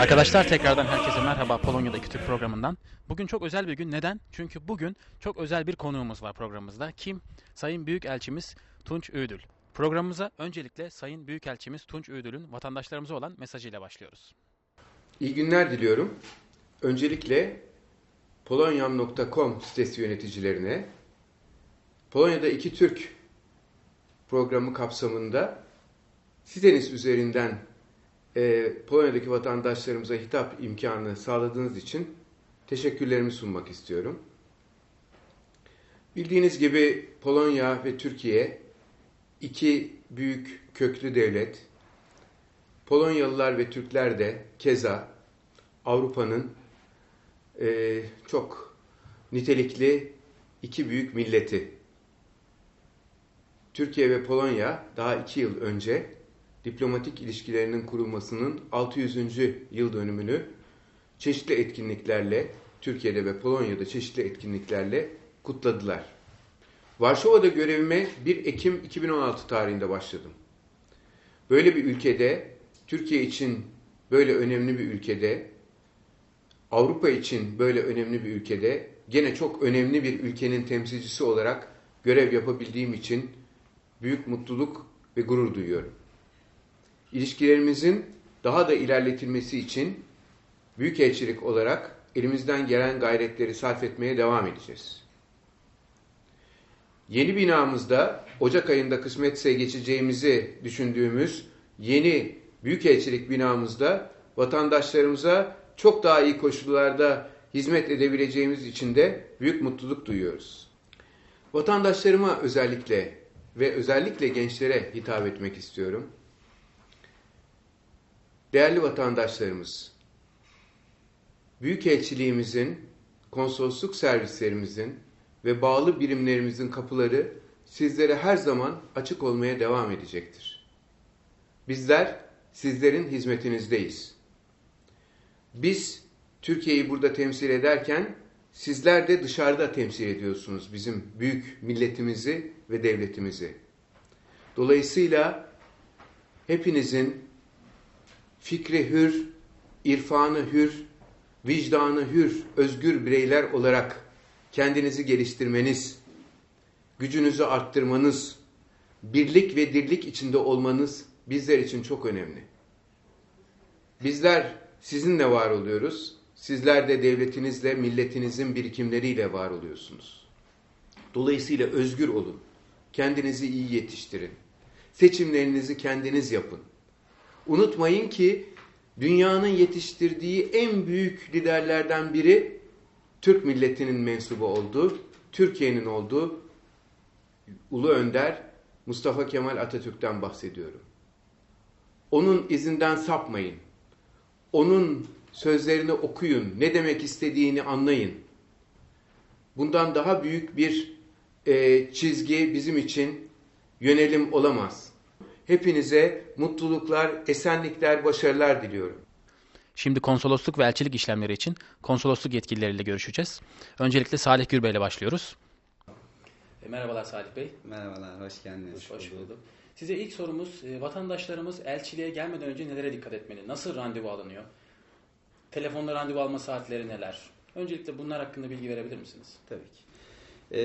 Arkadaşlar tekrardan herkese merhaba Polonya'daki Türk programından. Bugün çok özel bir gün. Neden? Çünkü bugün çok özel bir konuğumuz var programımızda. Kim? Sayın Büyükelçimiz Tunç Ödül. Programımıza öncelikle Sayın Büyükelçimiz Tunç Ödül'ün vatandaşlarımıza olan mesajıyla başlıyoruz. İyi günler diliyorum. Öncelikle polonyam.com sitesi yöneticilerine Polonya'da iki Türk programı kapsamında siteniz üzerinden e, Polonya'daki vatandaşlarımıza hitap imkanı sağladığınız için teşekkürlerimi sunmak istiyorum. Bildiğiniz gibi Polonya ve Türkiye iki büyük köklü devlet. Polonyalılar ve Türkler de keza Avrupa'nın e, çok nitelikli iki büyük milleti. Türkiye ve Polonya daha iki yıl önce diplomatik ilişkilerinin kurulmasının 600. yıl dönümünü çeşitli etkinliklerle, Türkiye'de ve Polonya'da çeşitli etkinliklerle kutladılar. Varşova'da görevime 1 Ekim 2016 tarihinde başladım. Böyle bir ülkede, Türkiye için böyle önemli bir ülkede, Avrupa için böyle önemli bir ülkede, gene çok önemli bir ülkenin temsilcisi olarak görev yapabildiğim için büyük mutluluk ve gurur duyuyorum. İlişkilerimizin daha da ilerletilmesi için Büyükelçilik olarak elimizden gelen gayretleri sarf etmeye devam edeceğiz. Yeni binamızda Ocak ayında kısmetse geçeceğimizi düşündüğümüz yeni Büyükelçilik binamızda vatandaşlarımıza çok daha iyi koşullarda hizmet edebileceğimiz için de büyük mutluluk duyuyoruz. Vatandaşlarıma özellikle ve özellikle gençlere hitap etmek istiyorum. Değerli vatandaşlarımız, Büyükelçiliğimizin, konsolosluk servislerimizin ve bağlı birimlerimizin kapıları sizlere her zaman açık olmaya devam edecektir. Bizler sizlerin hizmetinizdeyiz. Biz Türkiye'yi burada temsil ederken sizler de dışarıda temsil ediyorsunuz bizim büyük milletimizi ve devletimizi. Dolayısıyla hepinizin fikri hür, irfanı hür, vicdanı hür, özgür bireyler olarak kendinizi geliştirmeniz, gücünüzü arttırmanız, birlik ve dirlik içinde olmanız bizler için çok önemli. Bizler sizinle var oluyoruz. Sizler de devletinizle, milletinizin birikimleriyle var oluyorsunuz. Dolayısıyla özgür olun. Kendinizi iyi yetiştirin. Seçimlerinizi kendiniz yapın. Unutmayın ki dünyanın yetiştirdiği en büyük liderlerden biri Türk milletinin mensubu oldu. Türkiye'nin olduğu Ulu Önder Mustafa Kemal Atatürk'ten bahsediyorum. Onun izinden sapmayın. Onun sözlerini okuyun. Ne demek istediğini anlayın. Bundan daha büyük bir e, çizgi bizim için yönelim olamaz. Hepinize mutluluklar, esenlikler, başarılar diliyorum. Şimdi konsolosluk ve elçilik işlemleri için konsolosluk yetkilileriyle görüşeceğiz. Öncelikle Salih Gürbey ile başlıyoruz. E, Merhabalar Salih Bey. Merhabalar, hoş geldiniz. Hoş bulduk. Size ilk sorumuz, e, vatandaşlarımız elçiliğe gelmeden önce nelere dikkat etmeli? Nasıl randevu alınıyor? Telefonla randevu alma saatleri neler? Öncelikle bunlar hakkında bilgi verebilir misiniz? Tabii ki. Ee,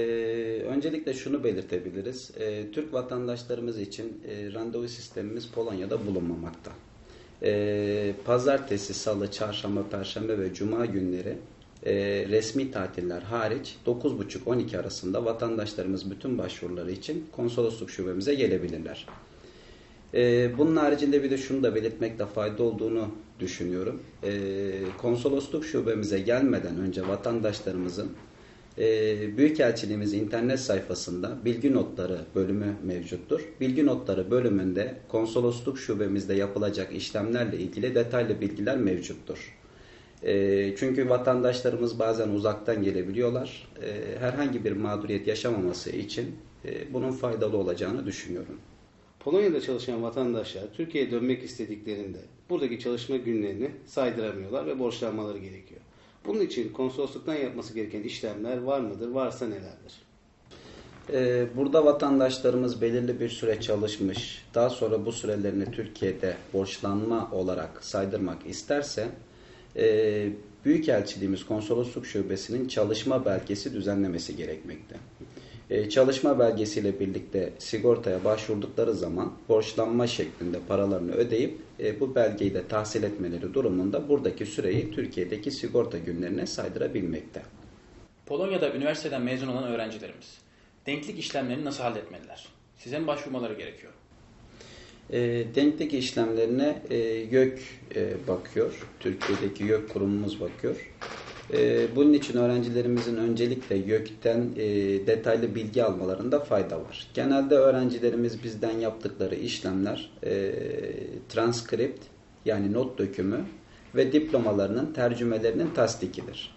öncelikle şunu belirtebiliriz. Ee, Türk vatandaşlarımız için e, randevu sistemimiz Polonya'da bulunmamakta. Ee, pazartesi, salı, çarşamba, perşembe ve cuma günleri e, resmi tatiller hariç 9.30-12 arasında vatandaşlarımız bütün başvuruları için konsolosluk şubemize gelebilirler. Ee, bunun haricinde bir de şunu da belirtmekte fayda olduğunu düşünüyorum. Ee, konsolosluk şubemize gelmeden önce vatandaşlarımızın e, Büyükelçiliğimiz internet sayfasında bilgi notları bölümü mevcuttur. Bilgi notları bölümünde konsolosluk şubemizde yapılacak işlemlerle ilgili detaylı bilgiler mevcuttur. E, çünkü vatandaşlarımız bazen uzaktan gelebiliyorlar. E, herhangi bir mağduriyet yaşamaması için e, bunun faydalı olacağını düşünüyorum. Polonya'da çalışan vatandaşlar Türkiye'ye dönmek istediklerinde buradaki çalışma günlerini saydıramıyorlar ve borçlanmaları gerekiyor. Bunun için konsolosluktan yapması gereken işlemler var mıdır? Varsa nelerdir? Ee, Burada vatandaşlarımız belirli bir süre çalışmış, daha sonra bu sürelerini Türkiye'de borçlanma olarak saydırmak isterse, e, Büyükelçiliğimiz Konsolosluk Şubesi'nin çalışma belgesi düzenlemesi gerekmekte. E, Çalışma belgesiyle birlikte sigortaya başvurdukları zaman borçlanma şeklinde paralarını ödeyip e, bu belgeyi de tahsil etmeleri durumunda buradaki süreyi Türkiye'deki sigorta günlerine saydırabilmekte. Polonya'da üniversiteden mezun olan öğrencilerimiz denklik işlemlerini nasıl halletmeliler? Size mi başvurmaları gerekiyor? E, denklik işlemlerine e, YÖK e, bakıyor. Türkiye'deki YÖK kurumumuz bakıyor. E, bunun için öğrencilerimizin öncelikle YÖK'ten e, detaylı bilgi almalarında fayda var. Genelde öğrencilerimiz bizden yaptıkları işlemler e, transkript yani not dökümü ve diplomalarının tercümelerinin tasdikidir.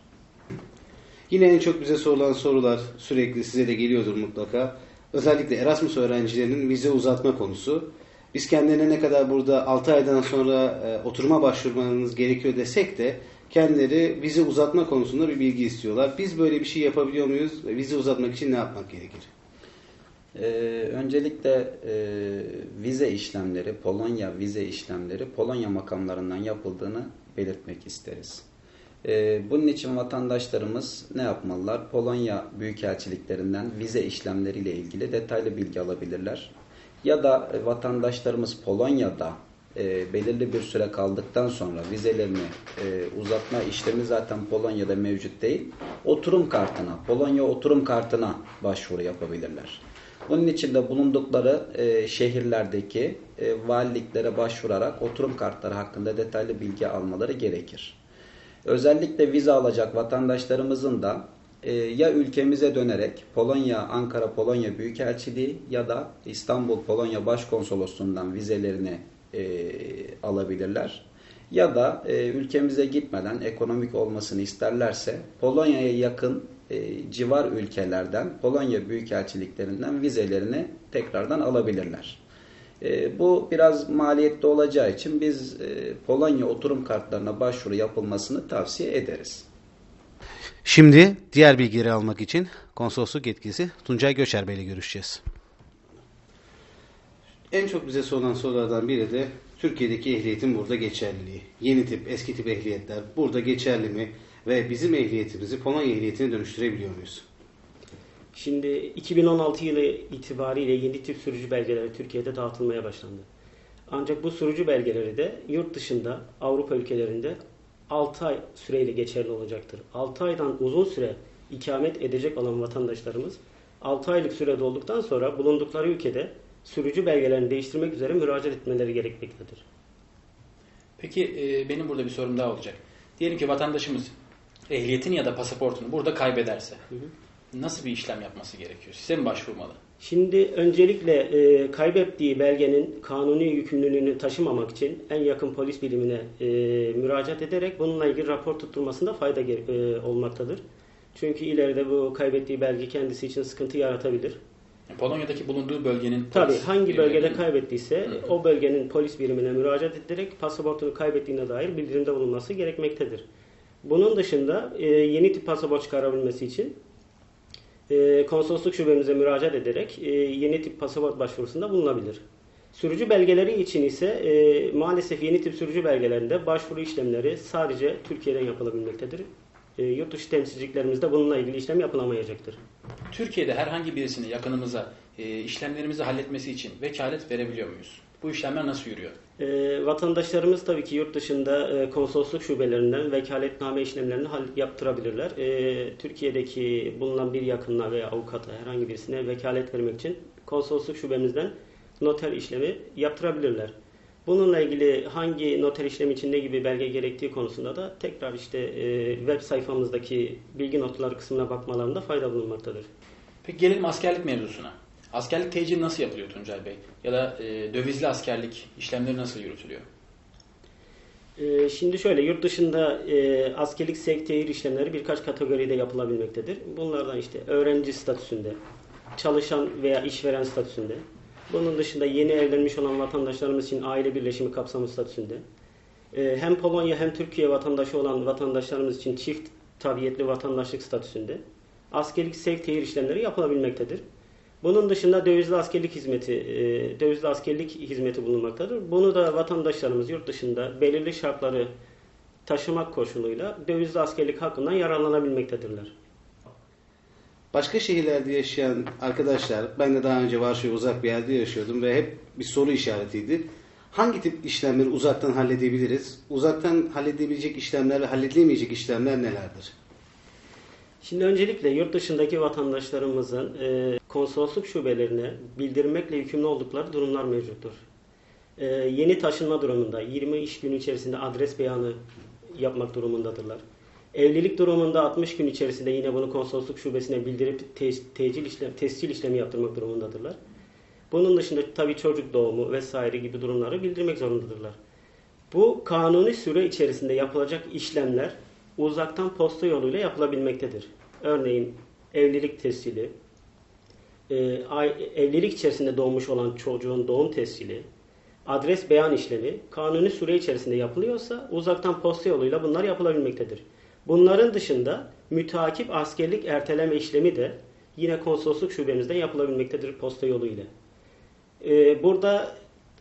Yine en çok bize sorulan sorular sürekli size de geliyordur mutlaka. Özellikle Erasmus öğrencilerinin vize uzatma konusu. Biz kendilerine ne kadar burada 6 aydan sonra e, oturuma başvurmanız gerekiyor desek de kendileri vize uzatma konusunda bir bilgi istiyorlar. Biz böyle bir şey yapabiliyor muyuz? Vize uzatmak için ne yapmak gerekir? Ee, öncelikle e, vize işlemleri, Polonya vize işlemleri Polonya makamlarından yapıldığını belirtmek isteriz. Ee, bunun için vatandaşlarımız ne yapmalılar? Polonya büyükelçiliklerinden vize işlemleriyle ilgili detaylı bilgi alabilirler. Ya da e, vatandaşlarımız Polonya'da e, belirli bir süre kaldıktan sonra vizelerini e, uzatma işlemi zaten Polonya'da mevcut değil. Oturum kartına, Polonya oturum kartına başvuru yapabilirler. Bunun için de bulundukları e, şehirlerdeki e, valiliklere başvurarak oturum kartları hakkında detaylı bilgi almaları gerekir. Özellikle vize alacak vatandaşlarımızın da e, ya ülkemize dönerek Polonya, Ankara Polonya Büyükelçiliği ya da İstanbul Polonya Başkonsolosluğundan vizelerini e, alabilirler. Ya da e, ülkemize gitmeden ekonomik olmasını isterlerse Polonya'ya yakın e, civar ülkelerden Polonya Büyükelçiliklerinden vizelerini tekrardan alabilirler. E, bu biraz maliyetli olacağı için biz e, Polonya oturum kartlarına başvuru yapılmasını tavsiye ederiz. Şimdi diğer bilgileri almak için konsolosluk yetkisi Tuncay Göçer Bey ile görüşeceğiz. En çok bize sorulan sorulardan biri de Türkiye'deki ehliyetin burada geçerliliği. Yeni tip, eski tip ehliyetler burada geçerli mi? Ve bizim ehliyetimizi Polonya ehliyetine dönüştürebiliyor muyuz? Şimdi 2016 yılı itibariyle yeni tip sürücü belgeleri Türkiye'de dağıtılmaya başlandı. Ancak bu sürücü belgeleri de yurt dışında Avrupa ülkelerinde 6 ay süreyle geçerli olacaktır. 6 aydan uzun süre ikamet edecek olan vatandaşlarımız 6 aylık süre dolduktan sonra bulundukları ülkede sürücü belgelerini değiştirmek üzere müracaat etmeleri gerekmektedir. Peki e, benim burada bir sorum daha olacak. Diyelim ki vatandaşımız ehliyetini ya da pasaportunu burada kaybederse nasıl bir işlem yapması gerekiyor? Size mi başvurmalı? Şimdi öncelikle e, kaybettiği belgenin kanuni yükümlülüğünü taşımamak için en yakın polis birimine e, müracaat ederek bununla ilgili rapor tutulmasında fayda e, olmaktadır. Çünkü ileride bu kaybettiği belge kendisi için sıkıntı yaratabilir. Polonya'daki bulunduğu bölgenin Tabii hangi bölgede kaybettiyse Hı o bölgenin polis birimine müracaat ederek pasaportunu kaybettiğine dair bildirimde bulunması gerekmektedir. Bunun dışında e, yeni tip pasaport çıkarabilmesi için e, konsolosluk şubemize müracaat ederek e, yeni tip pasaport başvurusunda bulunabilir. Sürücü belgeleri için ise e, maalesef yeni tip sürücü belgelerinde başvuru işlemleri sadece Türkiye'den yapılabilmektedir. E, yurt dışı temsilciliklerimizde bununla ilgili işlem yapılamayacaktır. Türkiye'de herhangi birisini yakınımıza e, işlemlerimizi halletmesi için vekalet verebiliyor muyuz? Bu işlemler nasıl yürüyor? E, vatandaşlarımız tabii ki yurt dışında e, konsolosluk şubelerinden vekaletname işlemlerini yaptırabilirler. E, Türkiye'deki bulunan bir yakınına veya avukata herhangi birisine vekalet vermek için konsolosluk şubemizden noter işlemi yaptırabilirler. Bununla ilgili hangi noter işlemi için ne gibi belge gerektiği konusunda da tekrar işte e, web sayfamızdaki bilgi notları kısmına bakmalarında fayda bulunmaktadır. Peki gelelim askerlik mevzusuna. Askerlik tecili nasıl yapılıyor Tuncay Bey? Ya da e, dövizli askerlik işlemleri nasıl yürütülüyor? Ee, Şimdi şöyle yurt dışında e, askerlik sevk tehir işlemleri birkaç kategoride yapılabilmektedir. Bunlardan işte öğrenci statüsünde, çalışan veya işveren statüsünde. Bunun dışında yeni evlenmiş olan vatandaşlarımız için aile birleşimi kapsamı statüsünde. Ee, Hem Polonya hem Türkiye vatandaşı olan vatandaşlarımız için çift tabiyetli vatandaşlık statüsünde. Askerlik sevk tehir işlemleri yapılabilmektedir. Bunun dışında dövizli askerlik hizmeti, e, dövizli askerlik hizmeti bulunmaktadır. Bunu da vatandaşlarımız yurt dışında belirli şartları taşımak koşuluyla dövizli askerlik hakkından yararlanabilmektedirler. Başka şehirlerde yaşayan arkadaşlar, ben de daha önce Varşova uzak bir yerde yaşıyordum ve hep bir soru işaretiydi. Hangi tip işlemleri uzaktan halledebiliriz? Uzaktan halledebilecek işlemler ve halledilemeyecek işlemler nelerdir? Şimdi öncelikle yurt dışındaki vatandaşlarımızın e, konsolosluk şubelerine bildirmekle yükümlü oldukları durumlar mevcuttur. E, yeni taşınma durumunda 20 iş günü içerisinde adres beyanı yapmak durumundadırlar. Evlilik durumunda 60 gün içerisinde yine bunu konsolosluk şubesine bildirip te- tecil işlem, tescil işlemi yaptırmak durumundadırlar. Bunun dışında tabii çocuk doğumu vesaire gibi durumları bildirmek zorundadırlar. Bu kanuni süre içerisinde yapılacak işlemler uzaktan posta yoluyla yapılabilmektedir. Örneğin evlilik tescili, e, evlilik içerisinde doğmuş olan çocuğun doğum tescili, adres beyan işlemi kanuni süre içerisinde yapılıyorsa uzaktan posta yoluyla bunlar yapılabilmektedir. Bunların dışında mütakip askerlik erteleme işlemi de yine konsolosluk şubemizden yapılabilmektedir posta yoluyla. E, burada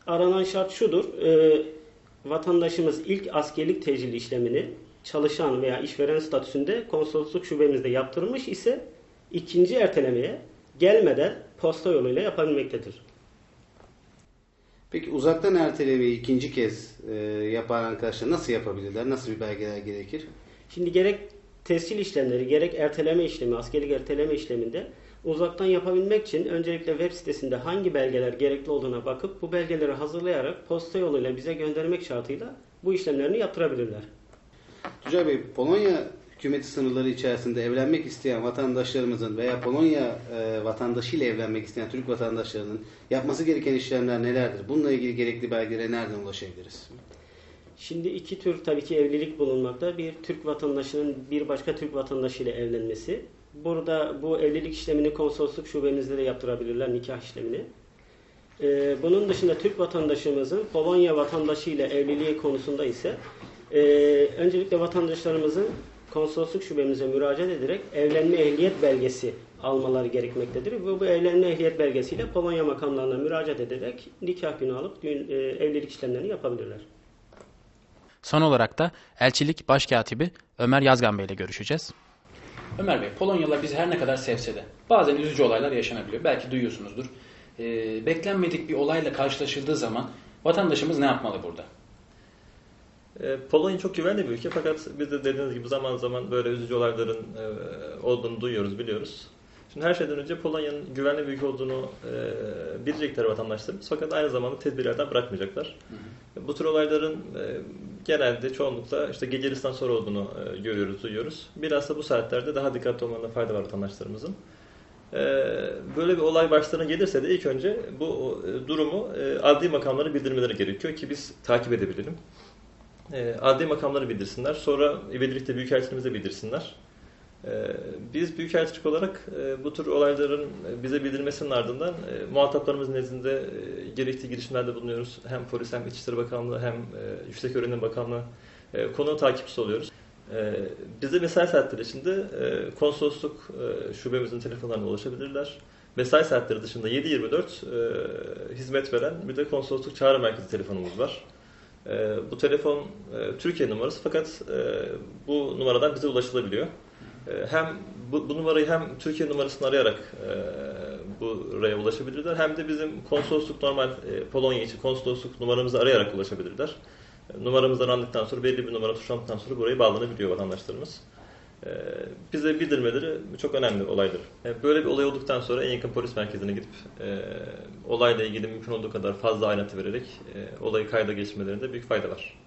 aranan şart şudur. e, vatandaşımız ilk askerlik tecili işlemini çalışan veya işveren statüsünde konsolosluk şubemizde yaptırmış ise ikinci ertelemeye gelmeden posta yoluyla yapabilmektedir. Peki uzaktan ertelemeyi ikinci kez e, yapan arkadaşlar nasıl yapabilirler? Nasıl bir belgeler gerekir? Şimdi gerek tescil işlemleri gerek erteleme işlemi, askerlik erteleme işleminde uzaktan yapabilmek için öncelikle web sitesinde hangi belgeler gerekli olduğuna bakıp bu belgeleri hazırlayarak posta yoluyla bize göndermek şartıyla bu işlemlerini yaptırabilirler. Tuncay Bey, Polonya hükümeti sınırları içerisinde evlenmek isteyen vatandaşlarımızın veya Polonya e, vatandaşıyla evlenmek isteyen Türk vatandaşlarının yapması gereken işlemler nelerdir? Bununla ilgili gerekli belgelere nereden ulaşabiliriz? Şimdi iki tür tabii ki evlilik bulunmakta. Bir Türk vatandaşının bir başka Türk vatandaşıyla evlenmesi. Burada bu evlilik işlemini konsolosluk şubemizde de yaptırabilirler nikah işlemini. Ee, bunun dışında Türk vatandaşımızın Polonya vatandaşıyla evliliği konusunda ise e, öncelikle vatandaşlarımızın konsolosluk şubemize müracaat ederek evlenme ehliyet belgesi almaları gerekmektedir. Ve bu evlenme ehliyet belgesiyle Polonya makamlarına müracaat ederek nikah günü alıp düğün, e, evlilik işlemlerini yapabilirler. Son olarak da elçilik başkatibi Ömer Yazgan Bey ile görüşeceğiz. Ömer Bey, Polonyalılar bizi her ne kadar sevse de bazen üzücü olaylar yaşanabiliyor. Belki duyuyorsunuzdur. Ee, beklenmedik bir olayla karşılaşıldığı zaman vatandaşımız ne yapmalı burada? E, Polonya çok güvenli bir ülke fakat biz de dediğiniz gibi zaman zaman böyle üzücü olayların e, olduğunu duyuyoruz, biliyoruz. Şimdi her şeyden önce Polonya'nın güvenli bir ülke olduğunu e, bilecekler vatandaşlarımız fakat aynı zamanda tedbirlerden bırakmayacaklar. Bu tür olayların e, genelde çoğunlukla işte gecelisten sonra olduğunu e, görüyoruz, duyuyoruz. Bilhassa bu saatlerde daha dikkatli olmalarına fayda var vatandaşlarımızın. E, böyle bir olay başlarına gelirse de ilk önce bu e, durumu e, adli makamlara bildirmeleri gerekiyor ki biz takip edebilelim. E, adli makamları bildirsinler. Sonra ivedilikte Büyükelçiliğimize bildirsinler. E, biz Büyükelçilik olarak e, bu tür olayların bize bildirmesinin ardından e, muhataplarımız nezdinde e, gerektiği girişimlerde bulunuyoruz. Hem polis hem İçişleri Bakanlığı hem Yüksek Öğrenim Bakanlığı konu takipçisi oluyoruz. Bize mesai saatleri içinde konsolosluk şubemizin telefonlarına ulaşabilirler. Mesai saatleri dışında 7-24 e, hizmet veren bir de konsolosluk çağrı merkezi telefonumuz var. Bu telefon Türkiye numarası fakat bu numaradan bize ulaşılabiliyor. E, hem bu, bu numarayı hem Türkiye numarasını arayarak e, buraya ulaşabilirler hem de bizim konsolosluk normal e, Polonya için konsolosluk numaramızı arayarak ulaşabilirler. E, numaramızı arandıktan sonra belli bir numara tuşlandıktan sonra buraya bağlanabiliyor vatandaşlarımız. E, bize bildirmeleri çok önemli olaydır. E, böyle bir olay olduktan sonra en yakın polis merkezine gidip e, olayla ilgili mümkün olduğu kadar fazla ayrıntı vererek e, olayı kayda geçirmelerinde büyük fayda var.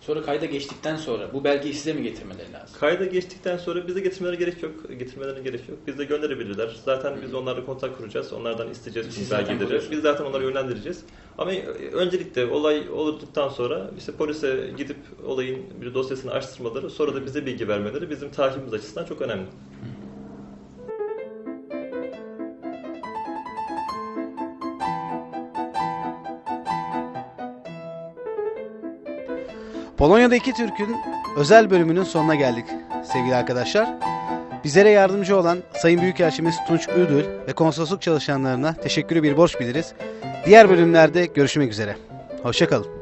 Sonra kayda geçtikten sonra bu belgeyi size mi getirmeleri lazım? Kayda geçtikten sonra bize getirmeleri gerek yok. Getirmelerine gerek yok. Biz de gönderebilirler. Zaten biz onlarla kontak kuracağız. Onlardan isteyeceğiz Siz belgeleri. Biz zaten onları yönlendireceğiz. Ama öncelikle olay olduktan sonra işte polise gidip olayın bir dosyasını açtırmaları, sonra da bize bilgi vermeleri bizim takibimiz açısından çok önemli. Polonya'da iki Türk'ün özel bölümünün sonuna geldik sevgili arkadaşlar. Bizlere yardımcı olan Sayın Büyükelçimiz Tunç Üdül ve konsolosluk çalışanlarına teşekkürü bir borç biliriz. Diğer bölümlerde görüşmek üzere. Hoşçakalın.